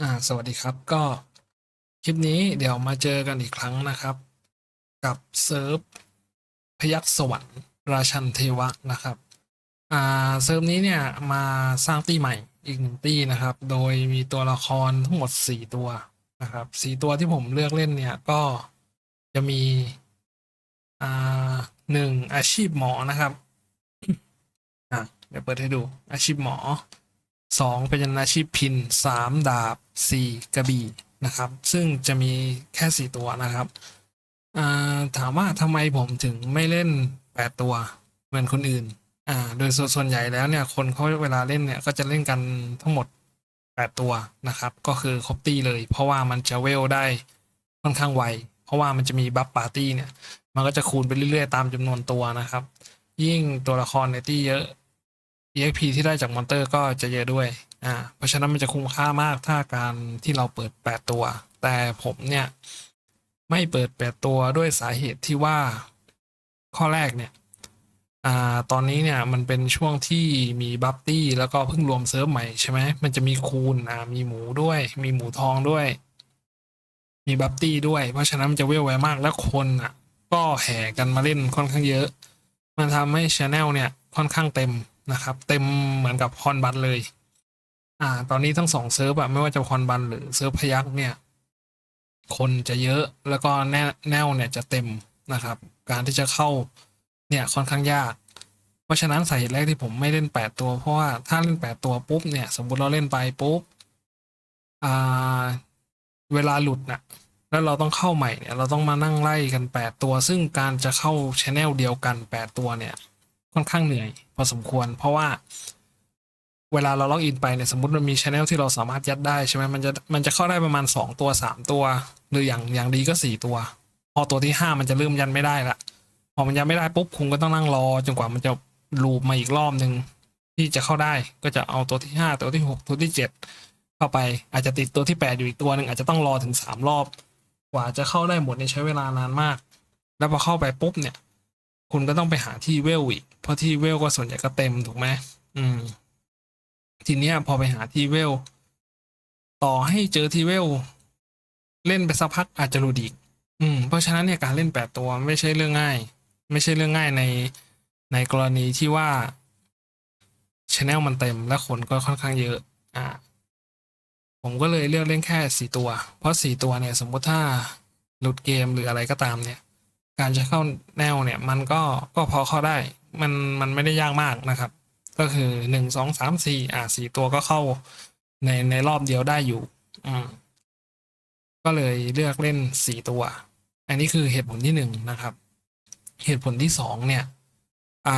อ่าสวัสดีครับก็คลิปนี้เดี๋ยวมาเจอกันอีกครั้งนะครับ กับเซิร์ฟพยัคฆ์สวรรค์ราชันเทวะนะครับอ่าเซิร์ฟนี้เนี่ยมาสร้างตี้ใหม่อีกหนึ่งตี้นะครับ โดยมีตัวละครทั้งหมดสี่ตัวนะครับสี่ตัวที่ผมเลือกเล่นเนี่ยก็จะมีอ่าหนึ่งอาชีพหมอนะครับอะเดี๋ยวเปิดให้ดูอาชีพหมอ สองเป็นอาชีพพินสามดาบสี่กระบี่นะครับ ซึ่งจะมีแค่สี่ตัวนะครับอ่าถามว่าทำไมผมถึงไม่เล่นแปดตัวเหมือนคนอื่นอ่าโดยส่วนส่วนใหญ่แล้วเนี่ยคนเขาเวลาเล่นเนี่ยก็จะเล่นกันทั้งหมดแปดตัวนะครับ ก็คือครบตีเลย เพราะว่ามันจะเวลได้ค่อนข้างไวเพราะว่ามันจะมีบัฟปาร์ตี้เนี่ยมันก็จะคูณไปเรื่อยๆตามจำนวนตัวนะครับ ยิ่งตัวละครในตี้เยอะ EXP ที่ได้จากมอนเตอร์ก็จะเยอะด้วย อ่า เพราะฉะนั้นมันจะคุ้มค่ามากถ้าการที่เราเปิด 8 ตัว แต่ผมเนี่ย ไม่เปิด 8 ตัวด้วยสาเหตุที่ว่าข้อแรกเนี่ย อ่า ตอนนี้เนี่ยมันเป็นช่วงที่มีบัฟตี้แล้วก็เพิ่งรวมเซิร์ฟใหม่ใช่ไหม มันจะมีคูณ อ่า มีหมูด้วย มีหมูทองด้วย มีบัฟตี้ด้วย เพราะฉะนั้นมันจะเวลไวมาก แล้วคนอะ ก็แห่กันมาเล่นค่อนข้างเยอะ มันทำให้ช anel เนี่ยค่อนข้างเต็ม นะครับ เต็มเหมือนกับฮอนบัตเลย อ่า ตอนนี้ทั้งสองเซิร์ฟอะไม่ว่าจะฮอนบันหรือเซิร์ฟพยักเนี่ย คนจะเยอะแล้วก็แนแนวเนี่ยจะเต็มนะครับ การที่จะเข้าเนี่ยค่อนข้างยาก เพราะฉะนั้นสาเหตุแรกที่ผมไม่เล่นแปดตัว เพราะว่าถ้าเล่นแปดตัวปุ๊บเนี่ย สมมติเราเล่นไปปุ๊บอ่าเวลาหลุดน่ะแล้วเราต้องเข้าใหม่เนี่ย เราต้องมานั่งไล่กันแปดตัว ซึ่งการจะเข้าชแนลเดียวกันแปดตัวเนี่ย ค่อนข้างเหนื่อยพอสมควร เพราะว่าเวลาเราล็อกอินไปเนี่ยสมมติมันมีช anel ที่เราสามารถยัดได้ใช่ไหมมันจะมันจะเข้าได้ประมาณสองตัวสามตัว หรืออย่างอย่างดีก็สี่ตัว พอตัวที่ห้ามันจะเริ่มยันไม่ได้ละพอมันยันไม่ได้ปุ๊บคุณก็ต้องนั่งรอจนกว่ามันจะลูปมาอีกรอบหนึ่งที่จะเข้าได้ก็จะเอาตัวที่ห้าตัวที่หกตัวที่เจ็ดเข้าไปอาจจะติดตัวที่แปดอยู่อีกตัวหนึ่งอาจจะต้องรอถึงสามรอบ กว่าจะเข้าได้หมดเนี่ยใช้เวลานานมาก แล้วพอเข้าไปปุ๊บเนี่ย คุณก็ต้องไปหาที่เวลอีก เพราะที่เวลก็ส่วนใหญ่ก็เต็มถูกไหมอืม ทีเนี้ยพอไปหาที่เวล ต่อให้เจอที่เวล เล่นไปสักพักอาจจะหลุดอีก อืม เพราะฉะนั้นเนี่ยการเล่นแปดตัวไม่ใช่เรื่องง่าย ไม่ใช่เรื่องง่ายในในกรณีที่ว่าชแนลมันเต็มและคนก็ค่อนข้างเยอะ อ่า ผมก็เลยเลือกเล่นแค่สี่ตัว เพราะสี่ตัวเนี่ย สมมติถ้าหลุดเกมหรืออะไรก็ตามเนี่ย การจะเข้าแนวเนี่ยมันก็ก็พอเข้าได้ มันมันไม่ได้ยากมากนะครับ ก็คือหนึ่งสองสามสี่อ่าสี่ตัวก็เข้าในในรอบเดียวได้อยู่ อืมก็เลยเลือกเล่นสี่ตัว อันนี้คือเหตุผลที่หนึ่งนะครับ เหตุผลที่สองเนี่ยอ่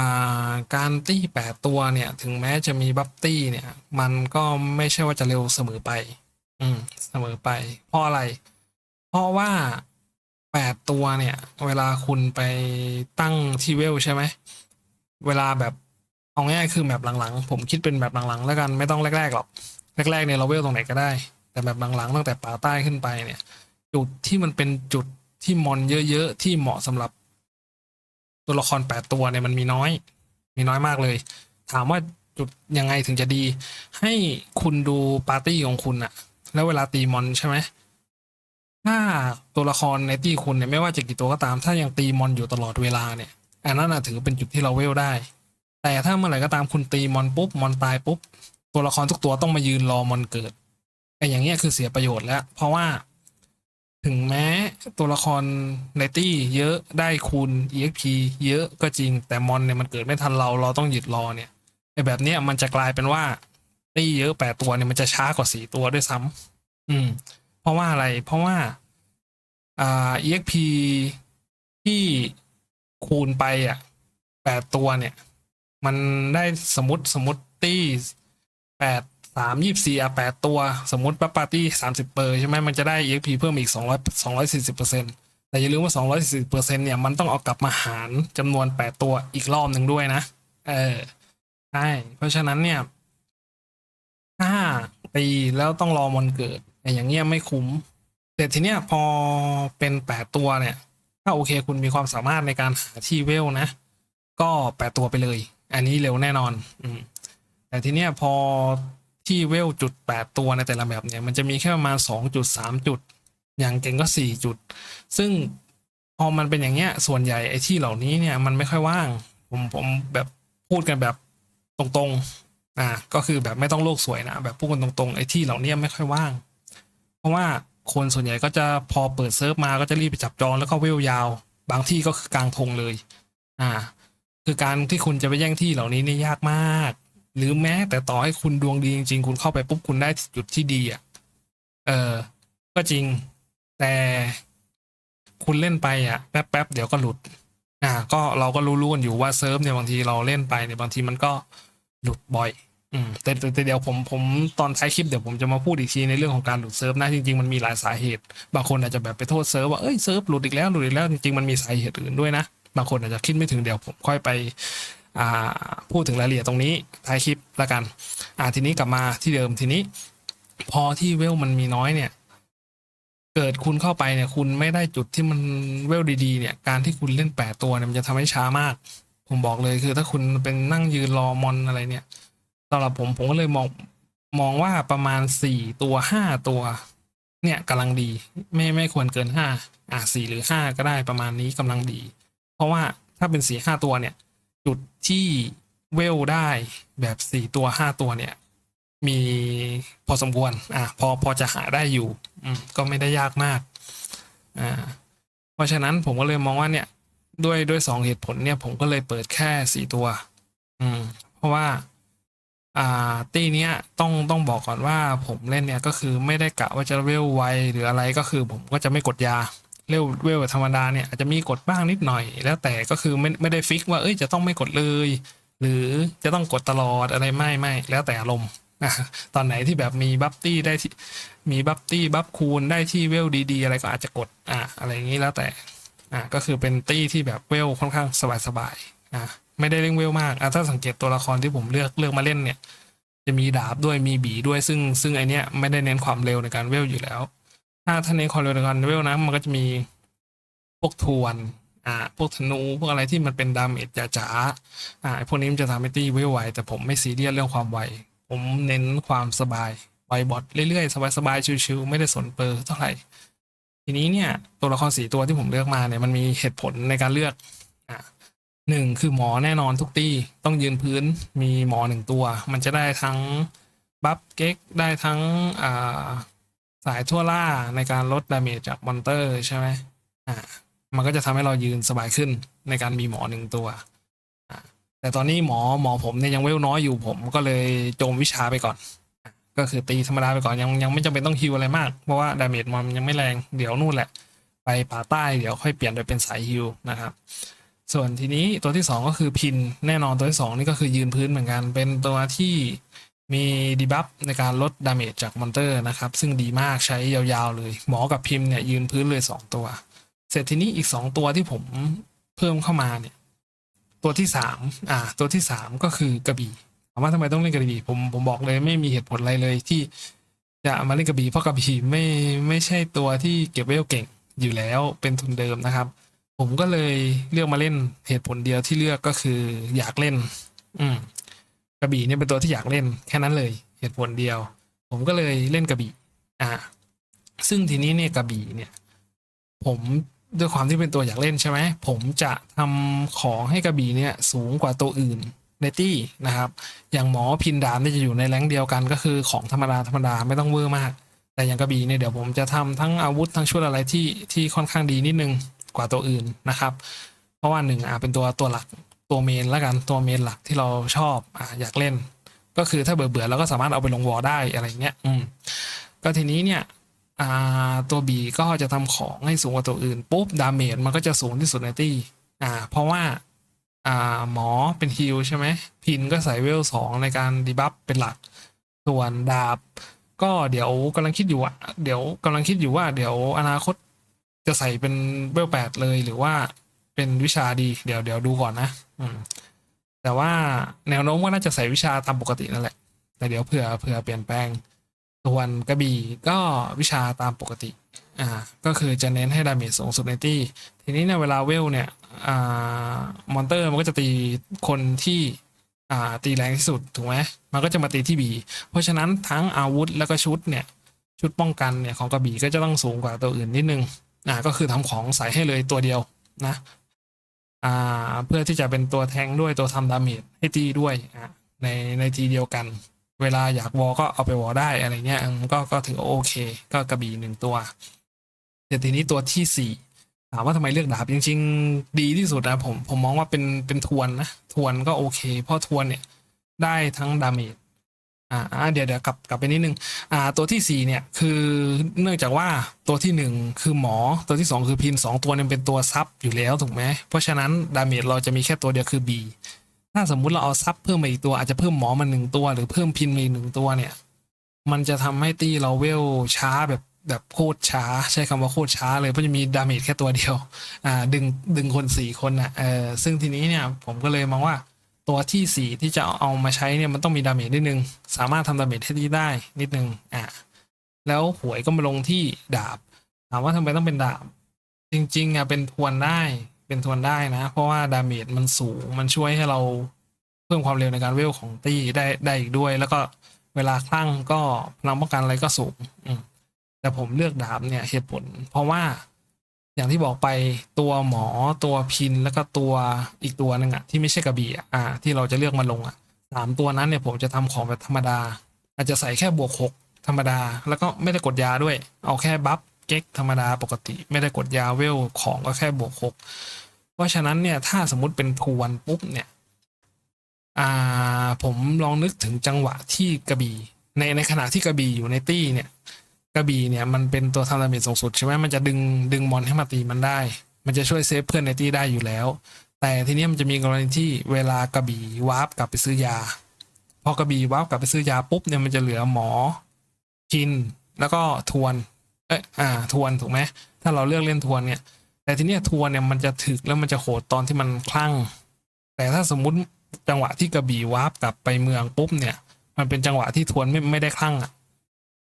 าการตี้แปดตัวเนี่ย ถึงแม้จะมีบัฟตี้เนี่ย มันก็ไม่ใช่ว่าจะเร็วเสมอไป อืม เสมอไป เพราะอะไร เพราะว่า แปดตัวเนี่ย เวลาคุณไปตั้งทีเวลใช่ไหม เวลาแบบเอาง่ายคือแบบหลังๆ ผมคิดเป็นแบบหลังๆ แล้วกันไม่ต้องแรกๆหรอก แรกๆเนี่ยเราเวลตรงไหนก็ได้ แต่แบบหลังๆตั้งแต่ป่าใต้ขึ้นไปเนี่ย จุดที่มันเป็นจุดที่มอนเยอะๆที่เหมาะสำหรับ ตัวละครแปดตัวเนี่ยมันมีน้อย มีน้อยมากเลย ถามว่าจุดยังไงถึงจะดี ให้คุณดูปาร์ตี้ของคุณอะแล้วเวลาตีมอนใช่ไหม ถ้าตัวละครในตีคุณเนี่ยไม่ว่าจะกี่ตัวก็ตาม ถ้ายังตีมอนอยู่ตลอดเวลาเนี่ยอันนั้นนะถือเป็นจุดที่เราเวลได้ แต่ถ้าเมื่อไหร่ก็ตามคุณตีมอนปุ๊บมอนตายปุ๊บตัวละครทุกตัวต้องมายืนรอมอนเกิดไอ้อย่างเงี้ยคือเสียประโยชน์แล้ว เพราะว่าถึงแม้ตัวละครในตี้เยอะได้คูณ exp เยอะก็จริง แต่มอนเนี่ยมันเกิดไม่ทันเราเราต้องหยุดรอเนี่ยไอ้แบบเนี้ยมันจะกลายเป็นว่าตี้เยอะแปดตัวเนี่ยมันจะช้ากว่าสี่ตัวด้วยซ้ำอืม เพราะว่าอะไรเพราะว่า อ่า exp ที่คูณไปอะแปดตัวเนี่ย มันได้สมมติสมมติตี้แปดสามยี่สี่อะแปดตัว สมมติปั๊บปาร์ตี้สามสิบเปอร์ใช่ไหมมันจะได้ exp เพิ่มอีกสองร้อยสองร้อยสี่สิบเปอร์เซ็นต์แต่อย่าลืมว่าสองร้อยสี่สิบเปอร์เซ็นต์เนี่ย มันต้องเอากลับมาหารจำนวนแปดตัวอีกรอบหนึ่งด้วยนะ เออใช่เพราะฉะนั้นเนี่ยถ้าตีแล้วต้องรอมอนเกิดอย่างเงี้ยไม่คุ้ม แต่ทีเนี้ยพอเป็นแปดตัวเนี่ย ถ้าโอเคคุณมีความสามารถในการหาที่เวลนะ ก็แปดตัวไปเลย อันนี้เร็วแน่นอน อืมแต่ทีเนี้ยพอที่เวลจุดแปดตัวในแต่ละแบบเนี่ย มันจะมีแค่ประมาณสองจุดสามจุด อย่างเก่งก็สี่จุด ซึ่งพอมันเป็นอย่างเงี้ย ส่วนใหญ่ไอ้ที่เหล่านี้เนี่ยมันไม่ค่อยว่าง ผมผมแบบพูดกันแบบตรงๆ อ่า ก็คือแบบไม่ต้องโลกสวยนะ แบบพูดกันตรงๆ ไอ้ที่เหล่านี้ไม่ค่อยว่าง เพราะว่า คนส่วนใหญ่ก็จะพอเปิดเซิร์ฟมาก็จะรีบไปจับจองแล้วก็เวลยาว บางที่ก็คือกลางธงเลย อ่า คือการที่คุณจะไปแย่งที่เหล่านี้นี่ยากมาก หรือแม้แต่ต่อให้คุณดวงดีจริงๆ คุณเข้าไปปุ๊บคุณได้จุดที่ดีอะเออ ก็จริง แต่คุณเล่นไปอะแป๊บๆเดี๋ยวก็หลุด อ่า ก็เราก็รู้ๆกันอยู่ว่าเซิร์ฟเนี่ยบางทีเราเล่นไปเนี่ยบางทีมันก็หลุดบ่อย อืมแต่แต่แต่เดี๋ยวผมผมตอนท้ายคลิปเดี๋ยวผมจะมาพูดอีกทีในเรื่องของการหลุดเซิร์ฟนะจริงๆมันมีหลายสาเหตุ บางคนอาจจะแบบไปโทษเซิร์ฟว่าเอ้ยเซิร์ฟหลุดอีกแล้วหลุดอีกแล้วจริงๆมันมีสาเหตุอื่นด้วยนะบางคนอาจจะคิดไม่ถึงเดี๋ยวผมค่อยไปอ่าพูดถึงรายละเอียดตรงนี้ท้ายคลิปละกันอ่าทีนี้กลับมาที่เดิมทีนี้ พอที่เวลมันมีน้อยเนี่ย เกิดคุณเข้าไปเนี่ย คุณไม่ได้จุดที่มันเวลดีๆเนี่ยการที่คุณเล่นแปดตัวเนี่ยมันจะทำให้ช้ามาก ผมบอกเลยคือถ้าคุณเป็นนั่งยืนรอมอนอะไรเนี่ย สำหรับผมผมก็เลยมองมองว่าประมาณสี่ตัวห้าตัว เนี่ยกำลังดี ไม่ไม่ควรเกินห้าอะสี่หรือห้าก็ได้ประมาณนี้กำลังดี เพราะว่าถ้าเป็นสี่ห้าตัวเนี่ย จุดที่เวลได้แบบสี่ตัวห้าตัวเนี่ย มีพอสมควร อะพอพอจะหาได้อยู่ อืมก็ไม่ได้ยากมาก อ่า เพราะฉะนั้นผมก็เลยมองว่าเนี่ย ด้วยด้วยสองเหตุผลเนี่ย ผมก็เลยเปิดแค่สี่ตัว อืม เพราะว่า อ่าตีเนี้ยต้องต้องบอกก่อนว่าผมเล่นเนี่ยก็คือไม่ได้กะว่าจะเวลไวหรืออะไรก็คือผมก็จะไม่กดยาเร็วเวลธรรมดาเนี่ยอาจจะมีกดบ้างนิดหน่อย แล้วแต่ก็คือไม่ไม่ได้ฟิกว่าเอ้ยจะต้องไม่กดเลย หรือจะต้องกดตลอดอะไรไม่ไม่แล้วแต่อารมณ์นะตอนไหนที่แบบมีบัฟตี้ได้ที่มีบัฟตี้บัฟคูณได้ที่เวลดีๆ อะไรก็อาจจะกดอะอะไรอย่างนี้แล้วแต่อะก็คือเป็นตี้ที่แบบเวลค่อนข้างสบายๆอะ ไม่ได้เร่งเวลมากอะถ้าสังเกตตัวละครที่ผมเลือกเลือกมาเล่นเนี่ย จะมีดาบด้วยมีบีด้วยซึ่งซึ่งไอเนี้ยไม่ได้เน้นความเร็วในการเวลอยู่แล้ว ถ้าถ้าเน้นความเร็วในการเวลนะมันก็จะมีพวกทวนอ่าพวกธนูพวกอะไรที่มันเป็นดาเมจจ๋าๆอ่าไอพวกนี้มันจะทำให้ตีเวลไวแต่ผมไม่ซีเรียสเรื่องความไวผมเน้นความสบายไวบอทเรื่อยๆ สบายๆ ชิวๆไม่ได้สนเปอร์เท่าไหร่ ทีนี้เนี่ยตัวละครสีตัวที่ผมเลือกมาเนี่ยมันมีเหตุผลในการเลือก หนึ่งคือหมอแน่นอนทุกตีต้องยืนพื้นมีหมอหนึ่งตัว มันจะได้ทั้งบัฟเก๊กได้ทั้งอ่าสายทั่วล่าในการลดดาเมจจากมอนเตอร์ใช่ไหมอ่ามันก็จะทำให้เรายืนสบายขึ้นในการมีหมอหนึ่งตัว แต่ตอนนี้หมอหมอผมเนี่ยยังเวลน้อยอยู่ผมก็เลยโจมวิชาไปก่อน ก็คือตีธรรมดาไปก่อนยังยังไม่จำเป็นต้องฮิวอะไรมาก เพราะว่าดาเมจมันยังไม่แรงเดี๋ยวนู่นแหละ ไปป่าใต้เดี๋ยวค่อยเปลี่ยนไปเป็นสายฮิวนะครับ ส่วนทีนี้ตัวที่สองก็คือพินแน่นอนตัวที่สองนี่ก็คือยืนพื้นเหมือนกัน เป็นตัวที่มีดีบัฟในการลดดาเมจจากมอนเตอร์นะครับ ซึ่งดีมากใช้ยาวๆเลย หมอกับพิมเนี่ยยืนพื้นเลยสองตัว เสร็จทีนี้อีกสองตัวที่ผมเพิ่มเข้ามาเนี่ยตัวที่สามอ่าตัวที่สามก็คือกระบี่ถามว่าทำไมต้องเล่นกระบี่ผมผมบอกเลยไม่มีเหตุผลอะไรเลยที่จะมาเล่นกระบี่เพราะกระบี่ไม่ไม่ใช่ตัวที่เก็บเวลเก่งอยู่แล้วเป็นทุนเดิมนะครับ ผมก็เลยเลือกมาเล่นเหตุผลเดียวที่เลือกก็คืออยากเล่น อืมกระบี่เนี่ยเป็นตัวที่อยากเล่นแค่นั้นเลย เหตุผลเดียว ผมก็เลยเล่นกระบี่ อ่า ซึ่งทีนี้เนี่ยกระบี่เนี่ย ผมด้วยความที่เป็นตัวอยากเล่นใช่ไหมผมจะทำของให้กระบี่เนี่ยสูงกว่าตัวอื่นในตี้นะครับ อย่างหมอพินดามเนี่ยจะอยู่ในแรงเดียวกันก็คือของธรรมดาธรรมดาไม่ต้องเวอร์มาก แต่อย่างกระบี่เนี่ยเดี๋ยวผมจะทำทั้งอาวุธทั้งชุดอะไรที่ที่ค่อนข้างดีนิดนึง กว่าตัวอื่นนะครับ เพราะว่าหนึ่งอะเป็นตัวตัวหลักตัวเมนแล้วกันตัวเมนหลักที่เราชอบอะอยากเล่น ก็คือถ้าเบื่อเบื่อเราก็สามารถเอาไปลงวอลได้อะไรเงี้ยอืมก็ทีนี้เนี่ยอ่าตัวบีก็จะทำของให้สูงกว่าตัวอื่นปุ๊บดาเมจมันก็จะสูงที่สุดในตี้อ่าเพราะว่าอ่าหมอเป็นฮิลใช่ไหมพินก็ใส่เวลสองในการดีบัฟเป็นหลัก ส่วนดาบ ก็เดี๋ยวกำลังคิดอยู่อะเดี๋ยวกำลังคิดอยู่ว่าเดี๋ยวอนาคต จะใส่เป็นเวลแปดเลยหรือว่าเป็นวิชาดีเดี๋ยวเดี๋ยวดูก่อนนะอืมแต่ว่าแนวโน้มว่าน่าจะใส่วิชาตามปกตินั่นแหละ แต่เดี๋ยวเผื่อเผื่อเปลี่ยนแปลงส่วนกระบี่ก็วิชาตามปกติอ่าก็คือจะเน้นให้ดาเมจสูงสุดในตี้ทีนี้เนี่ยเวลาเวลเนี่ยอ่ามอนเตอร์มันก็จะตีคนที่อ่าตีแรงที่สุดถูกไหมมันก็จะมาตีที่ B เพราะฉะนั้นทั้งอาวุธแล้วก็ชุดเนี่ยชุดป้องกันเนี่ยของกระบี่ก็จะต้องสูงกว่าตัวอื่นนิดนึง อ่าก็คือทำของใส่ให้เลยตัวเดียวนะอ่าเพื่อที่จะเป็นตัวแทงด้วยตัวทำดาเมจให้ตีด้วยอ่าในในทีเดียวกัน เวลาอยากวอลก็เอาไปวอลได้อะไรเงี้ยก็ก็ถือโอเค ก็กระบี่หนึ่งตัวแต่ทีนี้ตัวที่สี่ถามว่าทำไมเลือกดาบจริง ๆ ดีที่สุดนะผมผมมองว่าเป็นเป็นทวนนะทวนก็โอเค เพราะทวนเนี่ยได้ทั้งดาเมจ อ่าเดี๋ยวเดี๋ยวกลับกลับไปนิดนึงอ่าตัวที่สี่เนี่ยคือเนื่องจากว่าตัวที่หนึ่งคือหมอตัวที่สองคือพินสองตัวเนี่ยเป็นตัวซับอยู่แล้วถูกไหมเพราะฉะนั้นดาเมจเราจะมีแค่ตัวเดียวคือ B ถ้าสมมุติเราเอาซับเพิ่มมาอีกตัวอาจจะเพิ่มหมอมาหนึ่งตัว หรือเพิ่มพินมาอีกหนึ่งตัวเนี่ย มันจะทำให้ตีเราเวลช้าแบบแบบโคตรช้า ใช้คำว่าโคตรช้าเลยเพราะจะมีดาเมจแค่ตัวเดียวอ่าดึงดึงคนสี่คนอะเออซึ่งทีนี้เนี่ยผมก็เลยมองว่า ตัวที่สี่ที่จะเอามาใช้เนี่ยมันต้องมีดาเมจนิดนึง สามารถทำดาเมจให้ดีได้นิดนึงอะแล้วหวยก็มาลงที่ดาบถามว่าทำไมต้องเป็นดาบ จริงๆอะเป็นทวนได้เป็นทวนได้นะ เพราะว่าดาเมจมันสูงมันช่วยให้เราเพิ่มความเร็วในการเวลของตีได้ได้อีกด้วย แล้วก็เวลาคลั่งก็พลังป้องกันอะไรก็สูงอืแต่ผมเลือกดาบเนี่ยเหตุผล เพราะว่า อย่างที่บอกไปตัวหมอตัวพินแล้วก็ตัวอีกตัวหนึ่งอะที่ไม่ใช่กระบี่อะอ่า ที่เราจะเลือกมาลงอะสามตัวนั้นเนี่ยผมจะทำของแบบธรรมดา อาจจะใส่แค่บวกหกธรรมดา แล้วก็ไม่ได้กดยาด้วย เอาแค่บัฟเก๊กธรรมดาปกติ ไม่ได้กดยาเวลของก็แค่บวกหกเพราะฉะนั้นเนี่ยถ้าสมมติเป็นทวนปุ๊บเนี่ยอ่าผมลองนึกถึงจังหวะที่กระบี่ในในขณะที่กระบี่อยู่ในตี้เนี่ย กระบี่เนี่ยมันเป็นตัวทำดาเมจสูงสุดใช่ไหมมันจะดึงดึงมอนให้มาตีมันได้ มันจะช่วยเซฟเพื่อนในตี้ได้อยู่แล้ว แต่ทีนี้มันจะมีกรณีที่เวลากระบี่วาร์ปกลับไปซื้อยา พอกระบี่วาร์ปกลับไปซื้อยาปุ๊บเนี่ยมันจะเหลือหมอพินแล้วก็ทวน เอยอ่า ทวนถูกไหมถ้าเราเลือกเล่นทวนเนี่ย แต่ทีนี้ทวนเนี่ยมันจะถึกแล้วมันจะโหดตอนที่มันคลั่ง แต่ถ้าสมมุติจังหวะที่กระบี่วาร์ปกลับไปเมืองปุ๊บเนี่ย มันเป็นจังหวะที่ทวนไม่ไม่ได้คลั่งอะ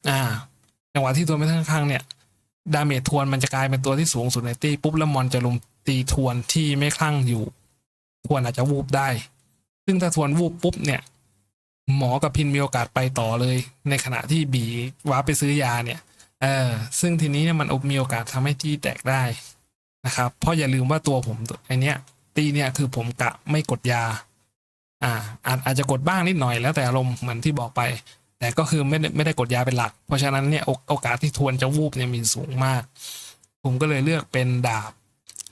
อ่า จังหวะที่ทวนไม่ได้คลั่งเนี่ยดาเมจทวนมันจะกลายเป็นตัวที่สูงสุดในตีปุ๊บแล้วมอนจะลุมตีทวนที่ไม่คลั่งอยู่ ทวนอาจจะวูบได้ ซึ่งถ้าทวนวูบปุ๊บเนี่ย หมอกับพินมีโอกาสไปต่อเลย ในขณะที่บีว้าไปซื้อยาเนี่ยเออซึ่งทีนี้เนี่ยมันมีโอกาสทำให้ที่แตกได้นะครับ เพราะอย่าลืมว่าตัวผมไอเนี้ยตีเนี่ยคือผมกะไม่กดยา อ่าอาจอาจจะกดบ้างนิดหน่อยแล้วแต่อารมณ์เหมือนที่บอกไป แต่ก็คือไม่ได้ไม่ได้กดยาเป็นหลัก เพราะฉะนั้นเนี่ยโอโอกาสที่ทวนจะวูบเนี่ยมีสูงมาก ผมก็เลยเลือกเป็นดาบ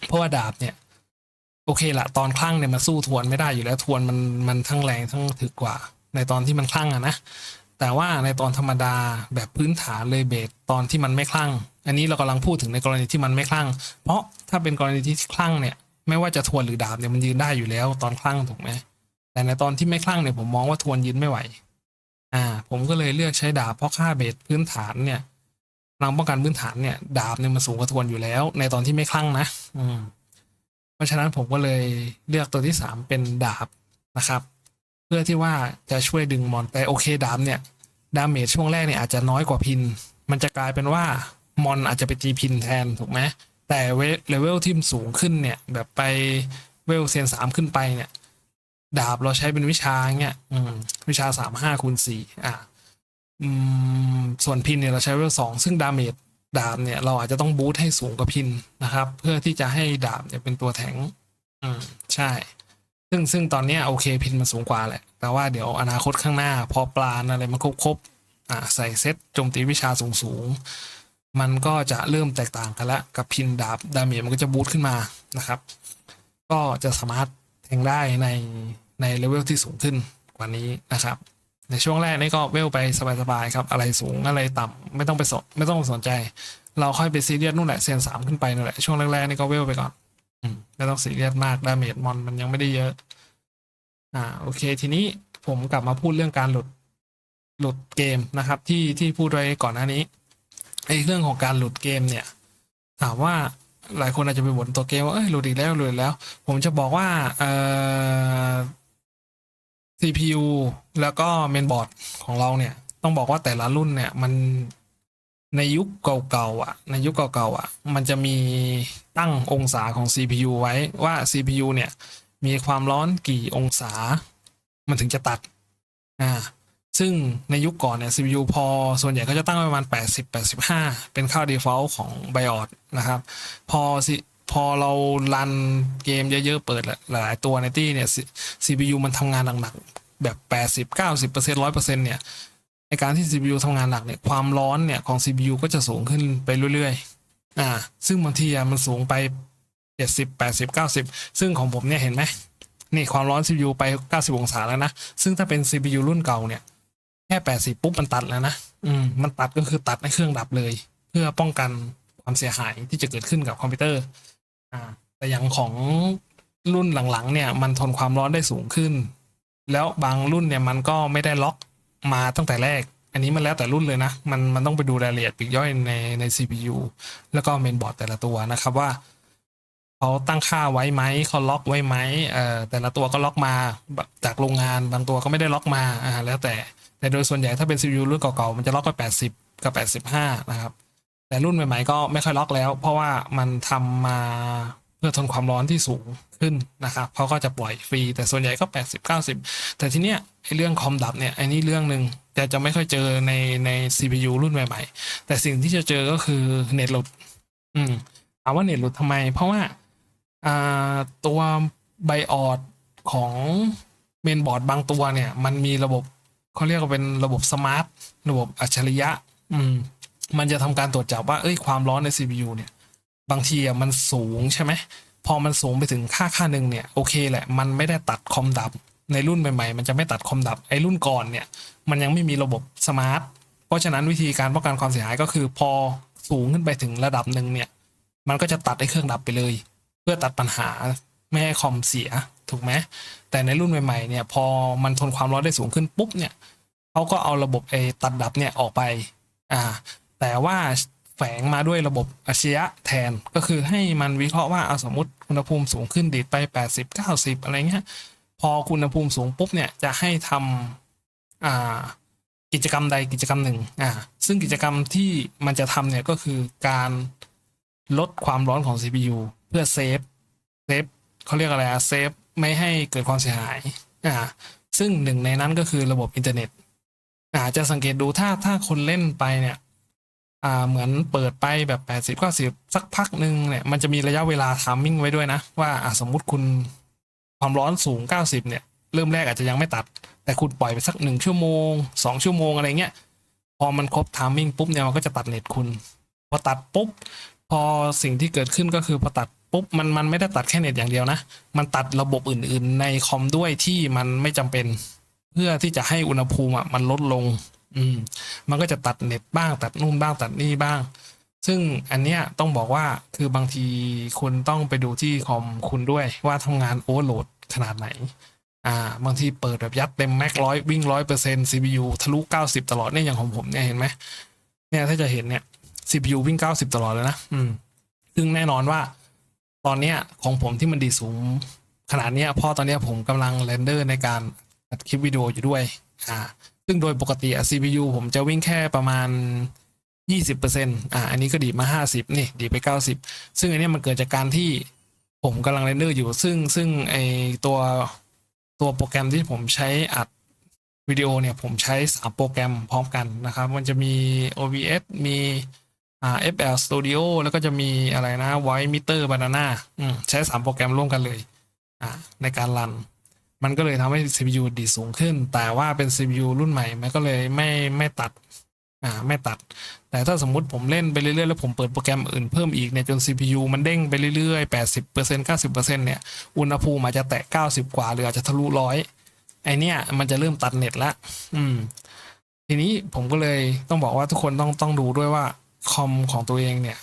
เพราะว่าดาบเนี่ย โอเคละตอนคลั่งเนี่ยมันสู้ทวนไม่ได้อยู่แล้วทวนมันมันทั้งแรงทั้งถึกกว่า ในตอนที่มันคลั่งอะนะแต่ว่าในตอนธรรมดาแบบพื้นฐานเลยเบสตอนที่มันไม่คลั่ง อันนี้เรากำลังพูดถึงในกรณีที่มันไม่คลั่ง เพราะถ้าเป็นกรณีที่คลั่งเนี่ย ไม่ว่าจะทวนหรือดาบเนี่ยมันยืนได้อยู่แล้ว ตอนคลั่งถูกไหมแต่ในตอนที่ไม่คลั่งเนี่ยผมมองว่าทวนยืนไม่ไหว อ่าผมก็เลยเลือกใช้ดาบเพราะค่าเบสพื้นฐานเนี่ยพลังป้องกันพื้นฐานเนี่ย ดาบเนี่ยมันสูงกว่าทวนอยู่แล้ว ในตอนที่ไม่คลั่งนะ อืม เพราะฉะนั้นผมก็เลยเลือกตัวที่สามเป็นดาบนะครับ เพื่อที่ว่าจะช่วยดึงมอนแต่โอเคดาบเนี่ย ดาเมจช่วงแรกเนี่ยอาจจะน้อยกว่าพิน มันจะกลายเป็นว่ามอนอาจจะไปตีพินแทนถูกไหมแต่เวเลเวลที่มันสูงขึ้นเนี่ย แบบไปเวลเซนสามขึ้นไปเนี่ย ดาบเราใช้เป็นวิชาเงี้ยอืมวิชาสามห้าคูณสี่อะอืมส่วนพินเนี่ยเราใช้เวลสองซึ่งดาเมจดาบเนี่ยเราอาจจะต้องบูทให้สูงกว่าพินนะครับ เพื่อที่จะให้ดาบเนี่ยเป็นตัวแทงอืมใช่ ซึ่งซึ่งตอนเนี้ยโอเคพินมันสูงกว่าแหละ แต่ว่าเดี๋ยวอนาคตข้างหน้า พอปลานอะไรมันครบครบอ่าใส่เซตโจมตีวิชาสูงสูงมันก็จะเริ่มแตกต่างกันละกับพินดาบดาเมจมันก็จะบูทขึ้นมานะครับ ก็จะสามารถ งได้ในในเลเวลที่สูงขึ้นกว่านี้นะครับ ในช่วงแรกนี่ก็เวลไปสบายๆครับ อะไรสูงอะไรต่ำไม่ต้องไปสนไม่ต้องสนใจ เราค่อยไปซีเรียสนู่นแหละเซนสามขึ้นไปนั่นแหละช่วงแรกๆนี่ก็เวลไปก่อนอืมไม่ต้องซีเรียสมากดาเมจมอนมันยังไม่ได้เยอะ อ่าโอเค ทีนี้ผมกลับมาพูดเรื่องการหลุดหลุดเกมนะครับ ที่ที่พูดไว้ก่อนหน้านี้ไอ้เรื่องของการหลุดเกมเนี่ย ถามว่า หลายคนอาจจะไปบ่นตัวเกมว่าเอ้ยหลุดอีกแล้วหลุดอีกแล้ว ผมจะบอกว่าเอ่อ CPU แล้วก็เมนบอร์ดของเราเนี่ย ต้องบอกว่าแต่ละรุ่นเนี่ย มันในยุคเก่าๆอะ ในยุคเก่าๆอะ มันจะมีตั้งองศาของ CPU ไว้ว่า CPU เนี่ย มีความร้อนกี่องศา มันถึงจะตัด อ่า ซึ่งในยุคก่อนเนี่ย CPU พอส่วนใหญ่ก็จะตั้งไว้ประมาณ 80 85 เป็นค่า default ของ BIOS นะครับ พอพอเรารันเกมเยอะ ๆ เปิดหลายๆตัวในที่เนี่ย CPU มันทำงานหนักๆแบบ 80 90 100 เนี่ย ในการที่ CPU ทำงานหนักเนี่ย ความร้อนเนี่ยของ CPU ก็จะสูงขึ้นไปเรื่อยๆ อ่า ซึ่งบางทีมันสูงไป 70 80 90 ซึ่งของผมเนี่ยเห็นไหมนี่ความร้อน CPU ไป 90 องศาแล้วนะ ซึ่งถ้าเป็น CPU รุ่นเก่าเนี่ย แค่80ปุ๊บมันตัดแล้วนะอืมมันตัดก็คือตัดให้เครื่องดับเลย เพื่อป้องกันความเสียหายที่จะเกิดขึ้นกับคอมพิวเตอร์ อ่า แต่อย่างของรุ่นหลังๆ เนี่ย มันทนความร้อนได้สูงขึ้น แล้วบางรุ่นเนี่ยมันก็ไม่ได้ล็อกมาตั้งแต่แรก อันนี้มันแล้วแต่รุ่นเลยนะ มันมันต้องไปดูรายละเอียดปีกย่อยในใน CPU แล้วก็เมนบอร์ดแต่ละตัวนะครับว่าเขาตั้งค่าไว้ไหมเขาล็อกไว้ไหมเอ่อแต่ละตัวก็ล็อกมาจากโรงงานบางตัวก็ไม่ได้ล็อกมาอ่าแล้วแต่ แต่โดยส่วนใหญ่ถ้าเป็น CPU รุ่นเก่าๆมันจะล็อกไป80 กับ 85 นะครับ แต่รุ่นใหม่ๆก็ไม่ค่อยล็อกแล้ว เพราะว่ามันทำมาเพื่อทนความร้อนที่สูงขึ้นนะครับเขาก็จะปล่อยฟรี แต่ส่วนใหญ่ก็ 80 90 แต่ทีเนี้ยไอ้เรื่องคอมดับเนี่ยไอ้นี่เรื่องหนึ่งแต่จะไม่ค่อยเจอในใน CPU รุ่นใหม่ๆ แต่สิ่งที่จะเจอก็คือเน็ตหลุด อืมถามว่าเน็ตหลุดทำไม เพราะว่าอ่าตัวไบออดของเมนบอร์ดบางตัวเนี่ย มันมีระบบ เขาเรียกว่าเป็นระบบสมาร์ทระบบอัจฉริยะ อืม มันจะทำการตรวจจับว่าเอ้ยความร้อนใน CPU เนี่ย บางทีอะมันสูงใช่ไหมพอมันสูงไปถึงค่าค่าหนึ่งเนี่ยโอเคแหละ มันไม่ได้ตัดคอมดับ ในรุ่นใหม่ๆมันจะไม่ตัดคอมดับไอ้รุ่นก่อนเนี่ย มันยังไม่มีระบบสมาร์ทเพราะฉะนั้นวิธีการป้องกันความเสียหายก็คือ พอสูงขึ้นไปถึงระดับหนึ่งเนี่ย มันก็จะตัดไอ้เครื่องดับไปเลย เพื่อตัดปัญหาไม่ให้คอมเสีย ถูกไหมแต่ในรุ่นใหม่ๆเนี่ยพอมันทนความร้อนได้สูงขึ้นปุ๊บเนี่ยเขาก็เอาระบบไอ้ตัดดับเนี่ยออกไปอ่าแต่ว่าแฝงมาด้วยระบบอัจฉริยะแทนก็คือให้มันวิเคราะห์ว่าเอาสมมติอุณหภูมิสูงขึ้นดีดไป 80 90 อะไรเงี้ยพออุณหภูมิสูงปุ๊บเนี่ยจะให้ทำอ่ากิจกรรมใดกิจกรรมหนึ่งอ่าซึ่งกิจกรรมที่มันจะทำเนี่ยก็คือการลดความร้อนของ CPU เพื่อเซฟเซฟเขาเรียกอะไรอะเซฟ ไม่ให้เกิดความเสียหายอ่าซึ่งหนึ่งในนั้นก็คือระบบอินเทอร์เน็ตอ่าจะสังเกตดูถ้าถ้าคนเล่นไปเนี่ยอ่าเหมือนเปิดไปแบบแปดสิบก็สิบสักพักหนึ่งเนี่ยมันจะมีระยะเวลาทามมิ่งไว้ด้วยนะ ว่าอ่าสมมุติคุณความร้อนสูงเก้าสิบเนี่ย เริ่มแรกอาจจะยังไม่ตัด แต่คุณปล่อยไปสักหนึ่งชั่วโมงสองชั่วโมงอะไรเงี้ยพอมันครบทามมิ่งปุ๊บเนี่ยมันก็จะตัดเน็ตคุณ พอตัดปุ๊บพอสิ่งที่เกิดขึ้นก็คือพอตัด ปุ๊บมันมันไม่ได้ตัดแค่เน็ตอย่างเดียวนะ มันตัดระบบอื่น ๆ ในคอมด้วยที่มันไม่จำเป็น เพื่อที่จะให้อุณหภูมิอะมันลดลง อืม มันก็จะตัดเน็ตบ้าง ตัดนู่นบ้างตัดนี่บ้าง ซึ่งอันเนี้ยต้องบอกว่าคือบางทีคุณต้องไปดูที่คอมคุณด้วยว่าทำงานโอเวอร์โหลดขนาดไหน อ่า บางทีเปิดแบบยัดเต็มแม็กร้อยวิ่งร้อยเปอร์เซ็นต์ CPU ทะลุเก้าสิบตลอดเนี่ยอย่างของผมเนี่ยเห็นไหมเนี่ยถ้าจะเห็นเนี่ย CPU วิ่งเก้าสิบตลอดเลยนะ อืม ซึ่งแน่นอนว่า ตอนเนี้ยของผมที่มันดีสูงขนาดเนี้ยเพราะตอนเนี้ยผมกำลังเรนเดอร์ในการอัดคลิปวิดีโออยู่ด้วยอ่าซึ่งโดยปกติ CPU ผมจะวิ่งแค่ประมาณ 20%อ่าอันนี้ก็ดีมา 50 นี่ดีไป 90 ซึ่งอันนี้มันเกิดจากการที่ผมกำลังเรนเดอร์อยู่ ซึ่งซึ่งไอตัวตัวโปรแกรมที่ผมใช้อัดวิดีโอเนี่ยผมใช้สามโปรแกรมพร้อมกันนะครับ มันจะมี OBS มี อ่า FL Studio แล้วก็จะมีอะไรนะ Voice Meter Banana อืมใช้สามโปรแกรมร่วมกันเลยอ่าในการรัน มันก็เลยทำให้ CPU ดีสูงขึ้น แต่ว่าเป็น CPU รุ่นใหม่ มันก็เลยไม่ไม่ตัดอ่าไม่ตัด แต่ถ้าสมมุติผมเล่นไปเรื่อยๆ แล้วผมเปิดโปรแกรมอื่นเพิ่มอีกเนี่ยจน CPU มันเด้งไปเรื่อยๆ 80% 90%เนี่ย อุณหภูมิอาจจะแตะ 90 กว่า หรืออาจจะทะลุร้อยไอเนี้ยมันจะเริ่มตัดเน็ตละ อืม ทีนี้ผมก็เลยต้องบอกว่าทุกคนต้องต้องดูด้วยว่า คอมของตัวเองเนี่ย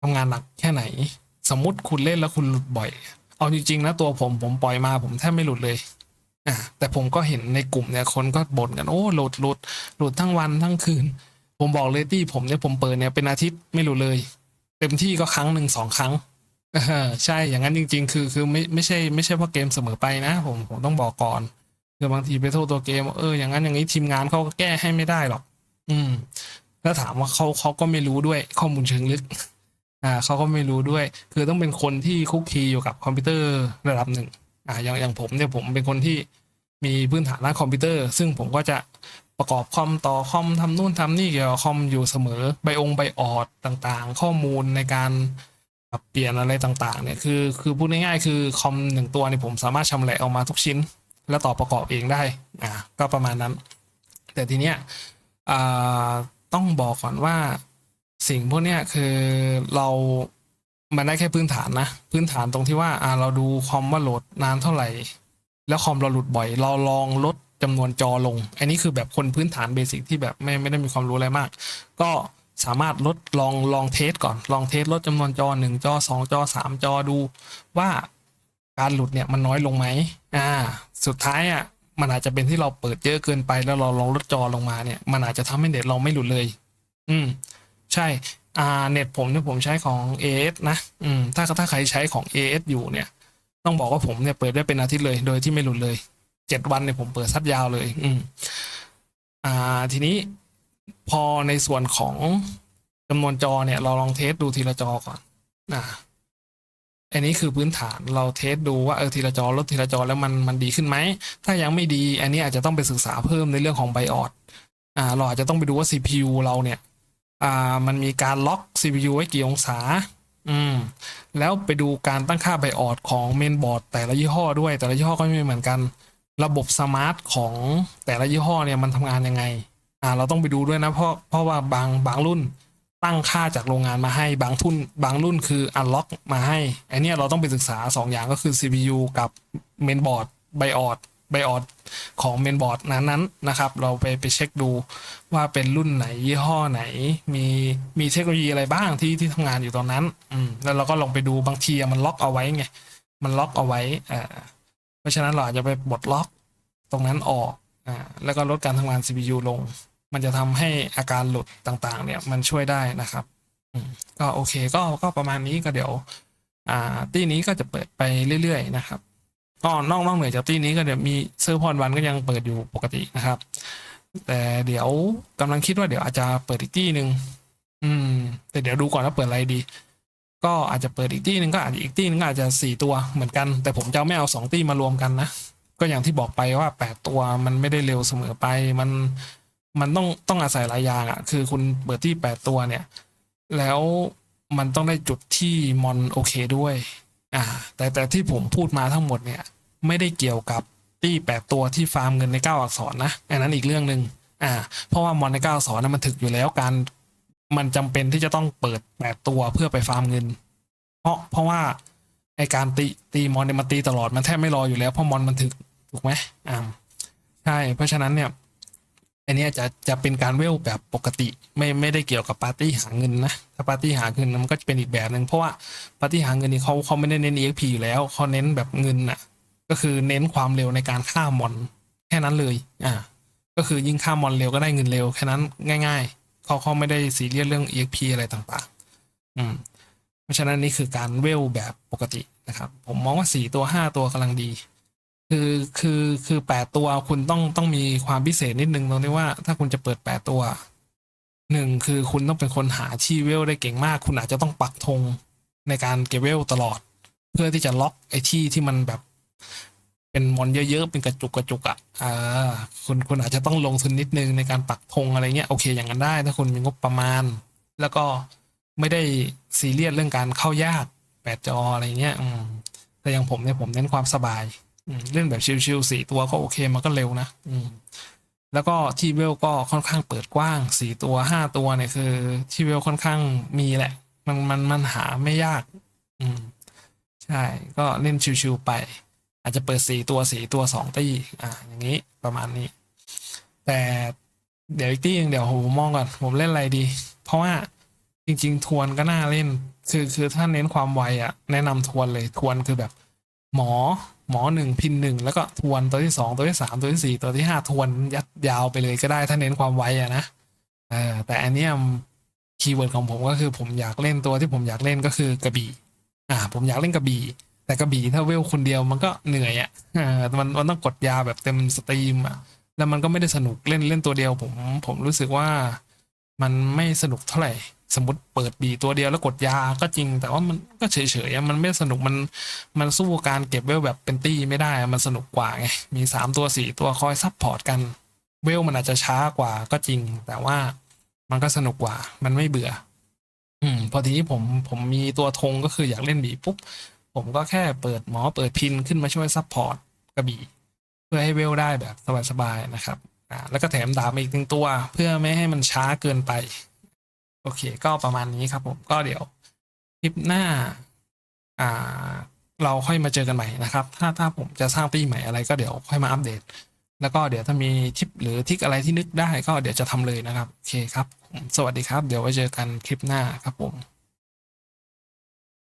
ทำงานหนักแค่ไหน สมมติคุณเล่นแล้วคุณหลุดบ่อย เอาจริงๆนะตัวผมผมปล่อยมาผมแทบไม่หลุดเลยอ่าแต่ผมก็เห็นในกลุ่มเนี่ยคนก็บ่นกันโอ้หลุดหลุดหลุดทั้งวันทั้งคืน ผมบอกเลยที่ผมเนี่ยผมเปิดเนี่ยเป็นอาทิตย์ไม่หลุดเลย เต็มที่ก็ครั้งหนึ่งสองครั้งใช่อย่างนั้นจริง ๆ คือคือไม่ไม่ใช่ไม่ใช่เพราะเกมเสมอไปนะ ผมผมต้องบอกก่อนคือบางทีไปโทษตัวเกม เอออย่างนั้นอย่างนี้ทีมงานเขาก็แก้ให้ไม่ได้หรอก อืม แล้วถามว่าเขาเขาก็ไม่รู้ด้วยข้อมูลเชิงลึก อ่าเขาก็ไม่รู้ด้วย คือต้องเป็นคนที่คุกคีอยู่กับคอมพิวเตอร์ระดับหนึ่งอ่าอย่างอย่างผมเนี่ยผมเป็นคนที่มีพื้นฐานด้านคอมพิวเตอร์ ซึ่งผมก็จะประกอบคอมต่อคอมทำนู่นทำนี่เกี่ยวกับคอมอยู่เสมอไบองไบออดต่างๆ ข้อมูลในการเปลี่ยนอะไรต่างๆเนี่ยคือคือพูดง่ายๆคือคอมหนึ่งตัวเนี่ยผมสามารถชำแหละออกมาทุกชิ้น แล้วต่อประกอบเองได้อ่าก็ประมาณนั้น แต่ทีเนี้ยอ่า ต้องบอกก่อนว่าสิ่งพวกนี้คือเรามันได้แค่พื้นฐานนะ พื้นฐานตรงที่ว่าอ่าเราดูคอมว่าโหลดนานเท่าไหร่ แล้วคอมเราหลุดบ่อย เราลองลดจำนวนจอลง อันนี้คือแบบคนพื้นฐานเบสิกที่แบบไม่ไม่ได้มีความรู้อะไรมาก ก็สามารถลดลองลองเทสก่อน ลองเทสลดจำนวนจอหนึ่งจอสองจอสามจอดูว่าการหลุดเนี่ยมันน้อยลงไหมอ่า สุดท้ายอะ มันอาจจะเป็นที่เราเปิดเยอะเกินไปแล้วเราลองลดจอลงมาเนี่ย มันอาจจะทำให้เน็ตเราไม่หลุดเลย อืม ใช่อ่าเน็ตผมเนี่ยผมใช้ของ AS นะ อืม ถ้าถ้าใครใช้ของ AS อยู่เนี่ย ต้องบอกว่าผมเนี่ยเปิดได้เป็นอาทิตย์เลย โดยที่ไม่หลุดเลย เจ็ดวันเนี่ยผมเปิดซัดยาวเลย อืม อ่า ทีนี้พอในส่วนของจำนวนจอเนี่ย เราลองเทสดูทีละจอก่อน อ่า อันนี้คือพื้นฐานเราเทสดูว่าเออทีละจอลดทีละจอแล้วมันมันดีขึ้นไหม ถ้ายังไม่ดี อันนี้อาจจะต้องไปศึกษาเพิ่มในเรื่องของไบออดอ่าเราอาจจะต้องไปดูว่า CPU เราเนี่ยอ่ามันมีการล็อก CPU ไว้กี่องศาอืมแล้วไปดูการตั้งค่าไบออดของเมนบอร์ดแต่ละยี่ห้อด้วย แต่ละยี่ห้อก็ไม่เหมือนกัน ระบบสมาร์ทของแต่ละยี่ห้อเนี่ยมันทำงานยังไงอ่าเราต้องไปดูด้วยนะเพราะเพราะว่าบางบางรุ่น ตั้งค่าจากโรงงานมาให้บางทุนบางรุ่นคืออันล็อกมาให้ไอเนี้ยเราต้องไปศึกษา 2 อย่างก็คือ CPU กับเมนบอร์ดไบออดไบออดของเมนบอร์ดนั้นๆนะครับ เราไปไปเช็คดูว่าเป็นรุ่นไหนยี่ห้อไหน มีมีเทคโนโลยีอะไรบ้างที่ที่ทำงานอยู่ตอนนั้นอืมแล้วเราก็ลงไปดูบางทีมันล็อกเอาไว้ไงมันล็อกเอาไว้อ่าเพราะฉะนั้นเราอาจจะไปปลดล็อกตรงนั้นออกอ่าแล้วก็ลดการทำงาน CPU ลง มันจะทำให้อาการหลุดต่างๆ เนี่ยมันช่วยได้นะครับก็โอเคก็ก็ประมาณนี้ก็เดี๋ยว อ่าตี้นี้ก็จะเปิดไปเรื่อยๆนะครับก็นอกนอกเหนือจากตี้นี้ก็เดี๋ยวมีเซอร์พอนวันก็ยังเปิดอยู่ปกตินะครับ แต่เดี๋ยวกำลังคิดว่าเดี๋ยวอาจจะเปิดอีกที่หนึ่งอืม แต่เดี๋ยวดูก่อนว่าเปิดอะไรดี ก็อาจจะเปิดอีกที่หนึ่งก็อาจจะอีกที่หนึงก็อาจจะสี่ตัวเหมือนกัน แต่ผมจะไม่เอาสองที่มารวมกันนะก็อย่างที่บอกไปว่าแปดตัวมันไม่ได้เร็วเสมอไปมัน มันต้องต้องอาศัยหลายอย่างอะ่ะ คือคุณเปิดที่แปดตัวเนี่ย แล้วมันต้องได้จุดที่มอนโอเคด้วย อ่า แต่แต่ที่ผมพูดมาทั้งหมดเนี่ย ไม่ได้เกี่ยวกับตี้แปดตัวที่ฟาร์มเงินในเก้าอักษรนะอันนั้นอีกเรื่องหนึ่งอ่า เพราะว่ามอนในเก้าอักษรนะมันถึกอยู่แล้วการมันจำเป็นที่จะต้องเปิดแปดตัวเพื่อไปฟาร์มเงิน เพราะเพราะว่าไอการตีตีมอนเนี่ยมันตีตลอดมันแทบไม่รออยู่แล้วเพราะมอนมันถึกถูกไหมอ่าใช่เพราะฉะนั้นเนี่ย อันนี้จะจะเป็นการเวลแบบปกติ ไม่ไม่ได้เกี่ยวกับปาร์ตี้หาเงินนะถ้าปาร์ตี้หาเงินมันก็จะเป็นอีกแบบหนึ่งเพราะว่าปาร์ตี้หาเงินนี่เขาเขาไม่ได้เน้น EXP อยู่แล้วเขาเน้นแบบเงินอะ ก็คือเน้นความเร็วในการฆ่ามอนแค่นั้นเลยอ่าก็คือยิ่งฆ่ามอนเร็วก็ได้เงินเร็วแค่นั้นง่ายๆเขาเขาไม่ได้ซีเรียสเรื่อง EXP อะไรต่างๆ อืม เพราะฉะนั้นนี่คือการเวลแบบปกตินะครับ ผมมองว่าสี่ตัวห้าตัวกำลังดี คือคือคือแปดตัวคุณต้องต้องมีความพิเศษนิดนึงตรงที่ว่าถ้าคุณจะเปิดแปดตัวหนึ่งคือคุณต้องเป็นคนหาที่เวลได้เก่งมาก คุณอาจจะต้องปักธงในการเก็บเวลตลอด เพื่อที่จะล็อกไอ้ที่ที่มันแบบ เป็นมอนเยอะๆ เป็นกระจุกกระจุกอะอ่าคุณคุณอาจจะต้องลงทุนนิดนึงในการปักธงอะไรเงี้ยโอเคอย่างนั้นได้ ถ้าคุณมีงบประมาณ แล้วก็ไม่ได้ซีเรียสเรื่องการเข้ายากแปดจออะไรเงี้ย อืมแต่อย่างผมเนี่ยผมเน้นความสบาย เล่นแบบชิลๆสี่ตัวก็โอเคมันก็เร็วนะอืมแล้วก็ที่เวลก็ค่อนข้างเปิดกว้างสี่ตัวห้าตัวเนี่ยคือที่เวลค่อนข้างมีแหละ มันมันมันหาไม่ยาก อืมใช่ก็เล่นชิวๆไป อาจจะเปิดสี่ตัวสี่ตัวสองตี้อ่าอย่างนี้ประมาณนี้ แต่เดี๋ยวอีกตี้หนึงเดี๋ยวผมมองก่อนผมเล่นอะไรดี เพราะว่าจริง ๆ ทวนก็น่าเล่น คือคือถ้าเน้นความไวอะแนะนำทวนเลยทวนคือแบบ หมอหมอหนึ่งพินหนึ่งแล้วก็ทวนตัวที่สองตัวที่สามตัวที่สี่ตัวที่ห้าทวนยัดยาวไปเลยก็ได้ถ้าเน้นความไวอะนะเออแต่อันเนี้ยคีย์เวิร์ดของผมก็คือผมอยากเล่นตัวที่ผมอยากเล่นก็คือกระบี่ อ่า ผมอยากเล่นกระบี่ แต่กระบี่ถ้าเวลคนเดียวมันก็เหนื่อยอะ่ะมันมันต้องกดยาแบบเต็มสตรีมอะแล้วมันก็ไม่ได้สนุกเล่นเล่นตัวเดียว ผมผมรู้สึกว่ามันไม่สนุกเท่าไหร่ สมมติเปิดบีตัวเดียวแล้วกดยาก็จริง แต่ว่ามันก็เฉยๆมันไม่สนุกมันมันสู้การเก็บเวลแบบเป็นตี้ไม่ได้มันสนุกกว่าไงมีสามตัวสี่ตัวคอยซับพอร์ตกันเวลมันอาจจะช้ากว่าก็จริง แต่ว่ามันก็สนุกกว่า มันไม่เบื่อ อืม พอทีนี้ผมผมมีตัวธงก็คืออยากเล่นบีปุ๊บผมก็แค่เปิดหมอเปิดพินขึ้นมาช่วยซับพอร์ตกระบี่ เพื่อให้เวลได้แบบสบายๆนะครับอ่าแล้วก็แถมดาบมาอีกหนึ่งตัว เพื่อไม่ให้มันช้าเกินไป โอเค ก็ประมาณนี้ครับผมก็เดี๋ยวคลิปหน้าอ่าเราค่อยมาเจอกันใหม่นะครับ ถ้าถ้าผมจะสร้างตีใหม่อะไรก็เดี๋ยวค่อยมาอัปเดต แล้วก็เดี๋ยวถ้ามีทิปหรือทิกอะไรที่นึกได้ก็เดี๋ยวจะทำเลยนะครับ โอเคครับ สวัสดีครับ เดี๋ยวไว้เจอกันคลิปหน้าครับผม